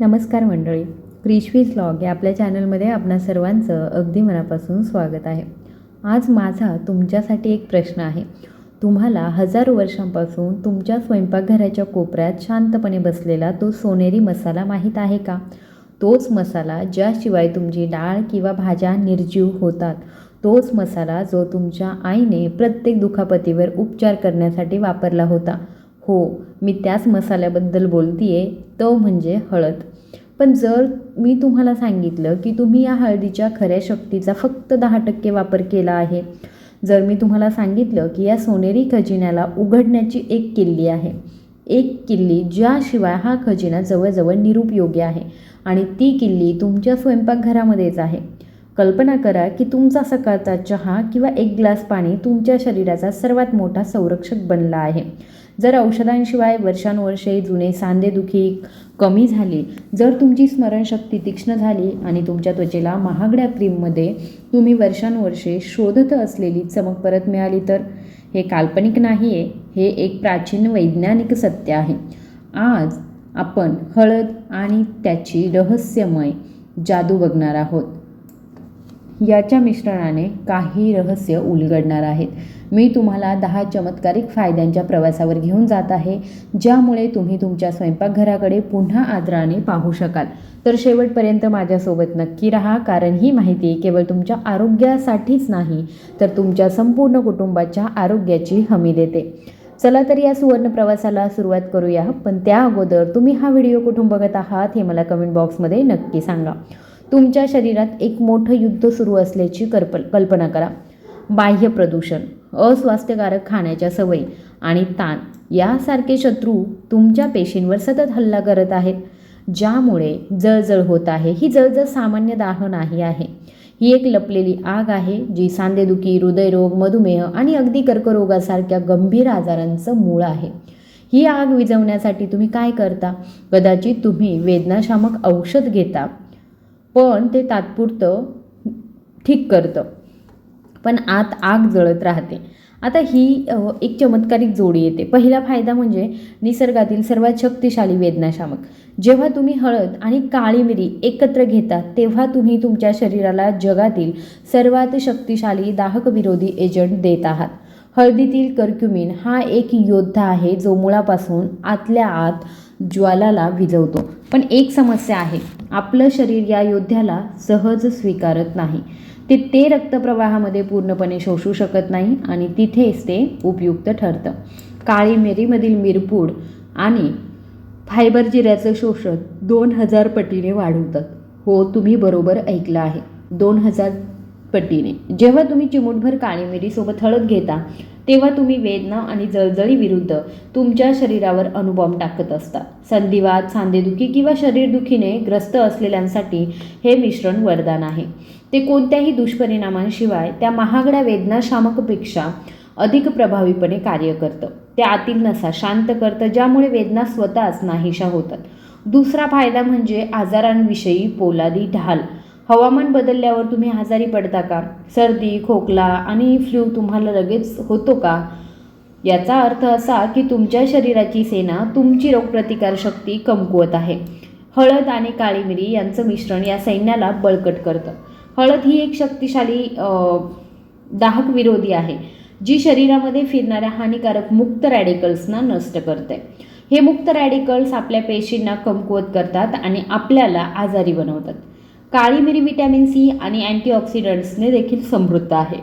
नमस्कार मंडळी क्रिशवीज लॉग या आपल्या चॅनलमध्ये आपणा सर्वांचं अगदी मनापासून स्वागत आहे. आज माझा तुमच्यासाठी एक प्रश्न आहे. तुम्हाला हजारो वर्षांपासून तुमच्या स्वयंपाकघराच्या कोपऱ्यात शांतपणे बसलेला तो सोनेरी मसाला माहीत आहे का? तोच मसाला ज्याशिवाय तुमची डाळ किंवा भाज्या निर्जीव होतात. तोच मसाला जो तुमच्या आईने प्रत्येक दुखापतीवर उपचार करण्यासाठी वापरला होता. हो मी त्याच मसाल्याबद्दल बोलतीये तो म्हणजे हळद. पण जर मी तुम्हाला सांगितलं की तुम्ही या हळदीच्या खऱ्या शक्तीचा फक्त दहा टक्के वापर केला आहे जर मी तुम्हाला सांगितलं की या सोनेरी खजिन्याला उघडण्याची एक किल्ली आहे एक किल्ली ज्याशिवाय हा खजिना जवळजवळ निरुपयोगी आहे आणि ती किल्ली तुमच्या स्वयंपाकघरामध्येच आहे कल्पना करा की तुमचा सकाळचा चहा किंवा एक ग्लास पाणी तुमच्या शरीराचा सर्वात मोठा संरक्षक बनला आहे. जर औषधांशिवाय वर्षानुवर्षे जुने सांधेदुखी कमी झाली जर तुमची स्मरणशक्ती तीक्ष्ण झाली आणि तुमच्या त्वचेला महागड्या क्रीममध्ये तुम्ही वर्षानुवर्षे शोधत असलेली चमक परत मिळाली तर? हे काल्पनिक नाही आहे हे एक प्राचीन वैज्ञानिक सत्य आहे. आज आपण हळद आणि त्याची रहस्यमय जादू बघणार आहोत. याच्या मिश्रणाने काही रहस्य उलगडणार आहेत. मी तुम्हाला दहा चमत्कारिक फायद्यांच्या प्रवासावर घेऊन जात आहे ज्यामुळे तुम्ही तुमच्या स्वयंपाकघराकडे पुन्हा आदराने पाहू शकाल. तर शेवटपर्यंत माझ्यासोबत नक्की राहा कारण ही माहिती केवळ तुमच्या आरोग्यासाठीच नाही तर तुमच्या संपूर्ण कुटुंबाच्या आरोग्याची हमी देते. चला तर या सुवर्ण प्रवासाला सुरुवात करूया पण त्या अगोदर तुम्ही हा व्हिडिओ कुठून बघत आहात हे मला कमेंट बॉक्समध्ये नक्की सांगा. तुमच्या शरीरात एक मोठं युद्ध सुरू असल्याची कल्प कल्पना करा. बाह्य प्रदूषण अस्वास्थ्यकारक खाण्याच्या सवयी आणि ताण यासारखे शत्रू तुमच्या पेशींवर सतत हल्ला करत आहेत. ज्यामुळे जळजळ होत आहे. ही जळजळ सामान्य दाह नाही आहे. ही एक लपलेली आग आहे जी सांधेदुखी हृदयरोग मधुमेह आणि अगदी कर्करोगासारख्या गंभीर आजारांचं मूळ आहे. ही आग विझवण्यासाठी तुम्ही काय करता? कदाचित तुम्ही वेदनाशामक औषध घेता पण ते तात्पुरतं ठीक करतं. पण आत आग जळत राहते. आता ही एक चमत्कारिक जोडी येते. पहिला फायदा म्हणजे निसर्गातील सर्वात शक्तिशाली वेदनाशामक. जेव्हा तुम्ही हळद आणि काळी मिरी एकत्र घेता तेव्हा तुम्ही तुमच्या शरीराला जगातील सर्वात शक्तिशाली दाहक विरोधी एजंट देत आहात. हळदीतील कर्क्युमिन हा एक योद्धा आहे जो मुळापासून आतल्या आत ज्वालाला विझवतो पण एक समस्या आहे आपलं शरीर या योद्ध्याला सहज स्वीकारत नाही. ते ते रक्तप्रवाहामध्ये पूर्णपणे शोषू शकत नाही आणि तिथेच ते उपयुक्त ठरतं. काळी मिरीमधील मिरपूड आणि फायबर जिऱ्याचं शोषण दोन हजार पटीने वाढवतात. हो तुम्ही बरोबर ऐकलं आहे. दोन हजार पटीने. जेव्हा तुम्ही चिमूटभर काळी मिरीसोबत हळद घेता तेव्हा तुम्ही वेदना आणि जळजळी विरुद्ध तुमच्या शरीरावर अणुबॉम्ब टाकत असता. संधिवात सांधेदुखी किंवा शरीरदुखीने ग्रस्त असलेल्यांसाठी हे मिश्रण वरदान आहे. ते कोणत्याही दुष्परिणामांशिवाय त्या महागड्या वेदनाशामकपेक्षा अधिक प्रभावीपणे कार्य करतं. ते आतील नसा शांत करतं ज्यामुळे वेदना स्वतःच नाहीशा होतात. दुसरा फायदा म्हणजे आजारांविषयी पोलादी ढाल. हवामान बदलल्यावर तुम्ही आजारी पडता का? सर्दी खोकला आणि फ्लू तुम्हाला लगेच होतो का? याचा अर्थ असा की तुमच्या शरीराची सेना तुमची रोगप्रतिकारशक्ती कमकुवत आहे. हळद आणि काळी मिरी यांचं मिश्रण या सैन्याला बळकट करतं. हळद ही एक शक्तिशाली दाहक विरोधी आहे जी शरीरामध्ये फिरणाऱ्या हानिकारक मुक्त रॅडिकल्सना नष्ट करते. हे मुक्त रॅडिकल्स आपल्या पेशींना कमकुवत करतात आणि आपल्याला आजारी बनवतात. काळी मिरी विटॅमिन सी आणि अँटीऑक्सिडंट्सने देखील समृद्ध आहे.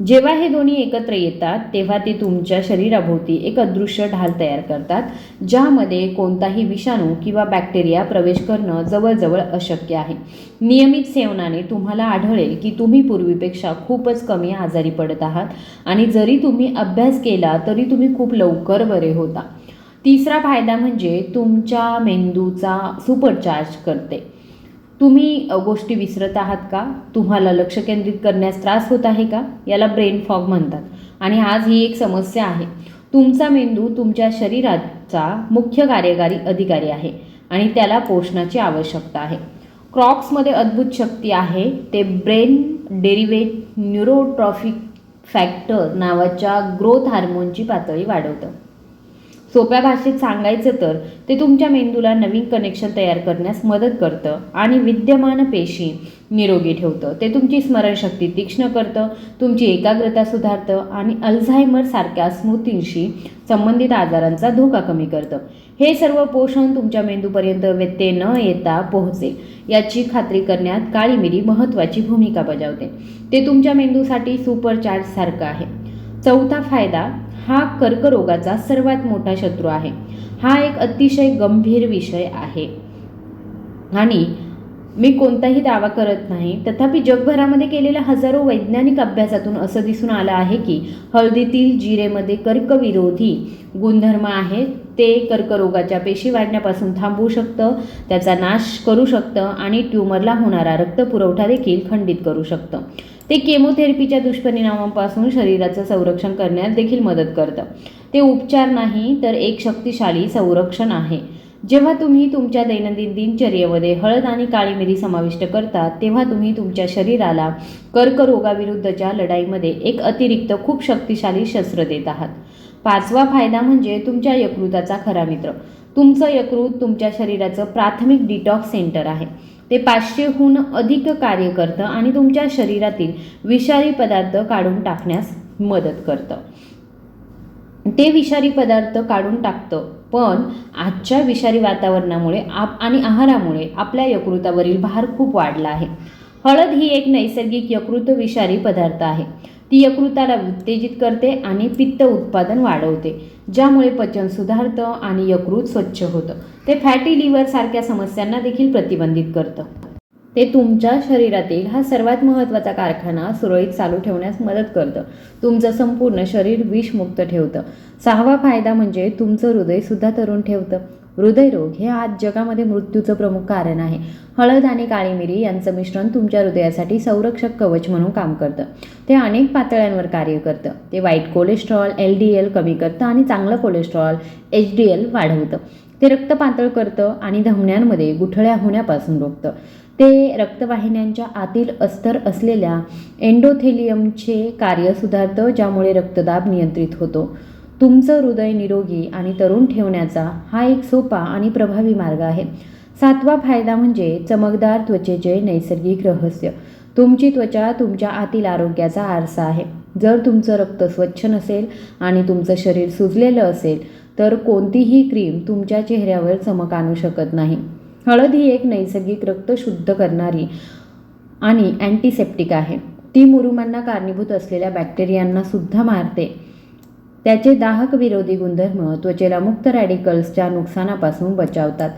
जेव्हा हे दोन्ही एकत्र येतात तेव्हा ते तुमच्या शरीराभोवती एक अदृश्य ढाल तयार करतात ज्यामध्ये कोणताही विषाणू किंवा बॅक्टेरिया प्रवेश करणं जवळजवळ अशक्य आहे. नियमित सेवनाने तुम्हाला आढळेल की तुम्ही पूर्वीपेक्षा खूपच कमी आजारी पडत आहात आणि जरी तुम्ही अभ्यास केला तरी तुम्ही खूप लवकर बरे होता. तिसरा फायदा म्हणजे तुमच्या मेंदूचा सुपरचार्ज करते. तुम्ही गोष्टी विसरत आहात का? तुम्हाला लक्ष केंद्रित करण्यास त्रास होत आहे का? याला ब्रेन फॉग म्हणतात. आणि आज ही एक समस्या आहे. तुमचा मेंदू तुमच्या शरीराचा मुख्य कार्यकारी अधिकारी आहे आणि त्याला पोषणाची आवश्यकता आहे. क्रॉक्समध्ये अद्भुत शक्ती आहे. ते ब्रेन डेरिवेट न्यूरोट्रॉफिक फॅक्टर नावाच्या ग्रोथ हार्मोनची पातळी वाढवतं. सोप्या भाषेत सांगायचं तर ते तुमच्या मेंदूला नवीन कनेक्शन तयार करण्यास मदत करतं आणि विद्यमान पेशी निरोगी ठेवतं. ते तुमची स्मरणशक्ती तीक्ष्ण करतं तुमची एकाग्रता सुधारतं आणि अल्झायमर सारख्या स्मृतींशी संबंधित आजारांचा धोका कमी करतं. हे सर्व पोषण तुमच्या मेंदूपर्यंत व्यत्यय न येता पोहोचेल याची खात्री करण्यात काळी मिरी महत्त्वाची भूमिका बजावते. ते तुमच्या मेंदूसाठी सुपरचार्ज सारखं आहे. चौथा फायदा हा कर्करोगाचा सर्वात मोठा शत्रू आहे. हा एक अतिशय गंभीर विषय आहे. आणि मी कोणताही दावा करत नाही. तथापि जगभरामध्ये केलेल्या हजारो वैज्ञानिक अभ्यासातून असं दिसून आलं आहे की हळदीतील जिरेमध्ये कर्कविरोधी गुणधर्म आहेत. ते कर्करोगाच्या पेशी वाढण्यापासून थांबवू शकतं त्याचा नाश करू शकतं आणि ट्यूमरला होणारा रक्तपुरवठा देखील खंडित करू शकतं. ते केमोथेरपीच्या दुष्परिणामांपासून शरीराचं संरक्षण करण्यात देखील मदत करतं. ते उपचार नाही तर एक शक्तिशाली संरक्षण आहे. जेव्हा तुम्ही तुमच्या दैनंदिन दिनचर्येमध्ये हळद आणि काळी मिरी समाविष्ट करता तेव्हा तुम्ही तुमच्या शरीराला कर्करोगाविरुद्धच्या लढाईमध्ये एक अतिरिक्त खूप शक्तिशाली शस्त्र देत आहात. पाचवा फायदा म्हणजे तुमच्या यकृताचा खरा मित्र. तुमचं यकृत तुमच्या शरीराचं प्राथमिक डिटॉक्स सेंटर आहे. ते पाचशेहून अधिक कार्य करतं आणि तुमच्या शरीरातील विषारी पदार्थ काढून टाकण्यास मदत करतं. ते विषारी पदार्थ काढून टाकतं. पण आजच्या विषारी वातावरणामुळे आप आणि आहारामुळे आपल्या यकृतावरील भार खूप वाढला आहे. हळद ही एक नैसर्गिक यकृत विषारी पदार्थ आहे. ती यकृताला उत्तेजित करते आणि पित्त उत्पादन वाढवते ज्यामुळे पचन सुधारतं आणि यकृत स्वच्छ होतं. ते फॅटी लिव्हरसारख्या समस्यांना देखील प्रतिबंधित करतं. ते तुमच्या शरीरातील हा सर्वात महत्त्वाचा कारखाना सुरळीत चालू ठेवण्यास मदत करतं. तुमचं संपूर्ण शरीर विषमुक्त ठेवतं. सहावा फायदा म्हणजे तुमचं हृदयसुद्धा तरुण ठेवतं. हृदयरोग हे आज जगामध्ये मृत्यूचं प्रमुख कारण आहे. हळद आणि काळी मिरी यांचं मिश्रण तुमच्या हृदयासाठी संरक्षक कवच म्हणून काम करतं. ते अनेक पातळ्यांवर कार्य करतं. ते वाईट कोलेस्ट्रॉल एल डी एल कमी करतं आणि चांगलं कोलेस्ट्रॉल एच डी एल वाढवतं. ते रक्त पातळ करतं आणि धमन्यांमध्ये गुठळ्या होण्यापासून रोखतं. ते रक्तवाहिन्यांच्या आतील अस्तर असलेल्या एंडोथेलियमचे कार्य सुधारतं ज्यामुळे रक्तदाब नियंत्रित होतो. तुमचं हृदय निरोगी आणि तरुण ठेवण्याचा हा एक सोपा आणि प्रभावी मार्ग आहे. सातवा फायदा म्हणजे चमकदार त्वचेचे नैसर्गिक रहस्य. तुमची त्वचा तुमच्या आतील आरोग्याचा आरसा आहे. जर तुमचं रक्त स्वच्छ नसेल आणि तुमचं शरीर सुजलेलं असेल तर कोणतीही क्रीम तुमच्या चेहऱ्यावर चमक आणू शकत नाही. हळद ही एक नैसर्गिक रक्त शुद्ध करणारी आणि अँटीसेप्टिक आहे. ती मुरुमांना कारणीभूत असलेल्या बॅक्टेरियांना सुद्धा मारते. त्याचे दाहक विरोधी गुणधर्म त्वचेला मुक्त रॅडिकल्सच्या नुकसानापासून बचावतात.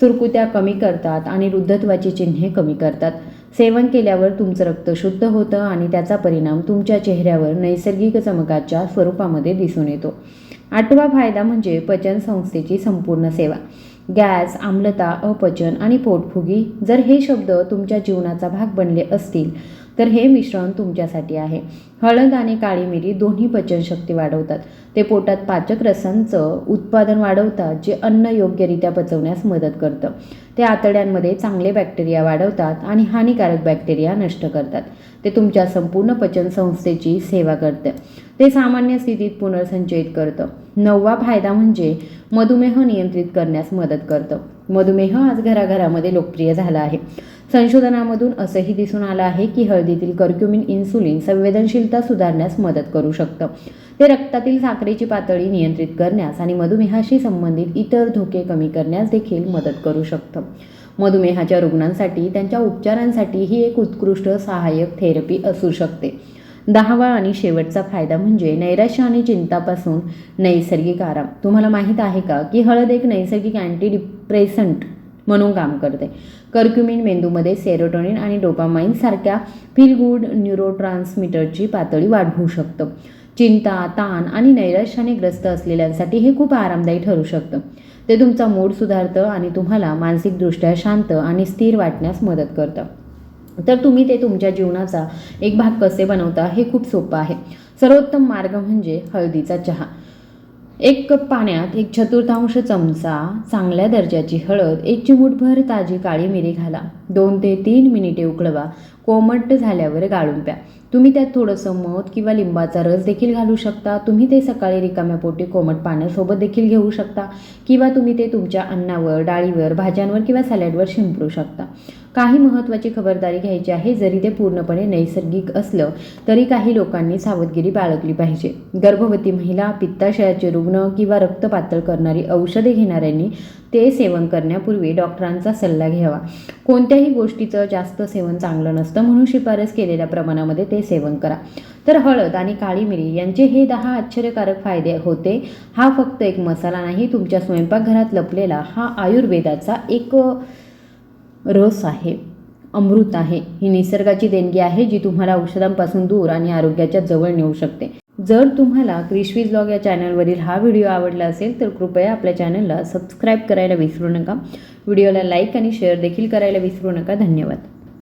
सुरकुत्या कमी करतात आणि वृद्धत्वाची चिन्हे कमी करतात. सेवन केल्यावर तुमचं रक्त शुद्ध होतं आणि त्याचा परिणाम तुमच्या चेहऱ्यावर नैसर्गिक चमकाच्या स्वरूपामध्ये दिसून येतो. आठवा फायदा म्हणजे पचन संस्थेची संपूर्ण सेवा. गॅस आम्लता अपचन आणि पोटफुगी जर हे शब्द तुमच्या जीवनाचा भाग बनले असतील तर हे मिश्रण तुमच्यासाठी आहे. हळद आणि काळी मिरी दोन्ही पचनशक्ती वाढवतात. ते पोटात पाचक रसांचं उत्पादन वाढवतात जे अन्न योग्यरित्या पचवण्यास मदत करतं. ते आतड्यांमध्ये चांगले बॅक्टेरिया वाढवतात आणि हानिकारक बॅक्टेरिया नष्ट करतात. ते तुमच्या संपूर्ण पचन संस्थेची सेवा करते. ते सामान्य स्थितीत पुनर्संचयित करतं. नववा फायदा म्हणजे मधुमेह नियंत्रित करण्यास मदत करतं. मधुमेह आज घराघरामध्ये लोकप्रिय झाला आहे. संशोधनामधून असंही दिसून आलं आहे की हळदीतील कर्क्युमिन इन्सुलिन संवेदनशीलता सुधारण्यास मदत करू शकतं. ते रक्तातील साखरेची पातळी नियंत्रित करण्यास आणि मधुमेहाशी संबंधित इतर धोके कमी करण्यास देखील मदत करू शकतं. मधुमेहाच्या रुग्णांसाठी त्यांच्या उपचारांसाठी ही एक उत्कृष्ट सहाय्यक थेरपी असू शकते. दहावा आणि शेवटचा फायदा म्हणजे नैराश्य आणि चिंतापासून नैसर्गिक आराम. तुम्हाला माहीत आहे का की हळद एक नैसर्गिक अँटी डिप्रेसंट म्हणून काम करते. कर्क्युमिन मेंदूमध्ये सेरोटोनिन आणि डोपामाइन सारख्या फील गुड न्यूरोट्रान्समीटरची पातळी वाढवू शकतं. चिंता ताण आणि नैराश्याने ग्रस्त असलेल्यांसाठी हे खूप आरामदायी ठरू शकतं. ते तुमचा मूड सुधारतं आणि तुम्हाला मानसिकदृष्ट्या शांत आणि स्थिर वाटण्यास मदत करतं. तर तुम्ही ते तुमच्या जीवनाचा एक भाग कसे बनवता हे खूप सोपं आहे. सर्वोत्तम मार्ग म्हणजे हळदीचा चहा. एक कप पाण्यात एक चतुर्थांश चमचा चांगल्या दर्जाची हळद एक चिमूटभर ताजी काळी मिरी घाला. दोन ते तीन मिनिटे उकळवा. कोमट झाल्यावर गाळून प्या. तुम्ही त्यात थोडंसं मध किंवा लिंबाचा रस देखील घालू शकता. तुम्ही ते सकाळी रिकाम्या पोटी कोमट पाण्यासोबत देखील घेऊ शकता. किंवा तुम्ही ते तुमच्या अन्नावर डाळीवर भाज्यांवर किंवा सॅलडवर शिंपडू शकता. काही महत्त्वाची खबरदारी घ्यायची आहे जरी ते पूर्णपणे नैसर्गिक असलं तरी काही लोकांनी सावधगिरी बाळगली पाहिजे. गर्भवती महिला पित्ताशयाचे रुग्ण किंवा रक्त पातळ करणारी औषधे घेणाऱ्यांनी ते सेवन करण्यापूर्वी डॉक्टरांचा सल्ला घ्यावा. कोणत्याही गोष्टीचं जास्त सेवन चांगलं नसतं म्हणून शिफारस केलेल्या प्रमाणामध्ये ते सेवन करा. तर हळद आणि काळी मिरी यांचे हे दहा आश्चर्यकारक फायदे होते. हा फक्त एक मसाला नाही तुमच्या स्वयंपाकघरात लपलेला हा आयुर्वेदाचा एक रस आहे अमृत आहे. ही निसर्गाची देणगी आहे जी तुम्हाला औषधांपासून दूर आणि आरोग्याच्या जवळ नेऊ शकते. जर तुम्हाला क्रिशवीज ब्लॉग या चॅनलवरील हा व्हिडिओ आवडला असेल तर कृपया आपल्या चॅनलला सबस्क्राईब करायला विसरू नका. व्हिडिओला लाईक आणि शेअर देखील करायला विसरू नका. धन्यवाद.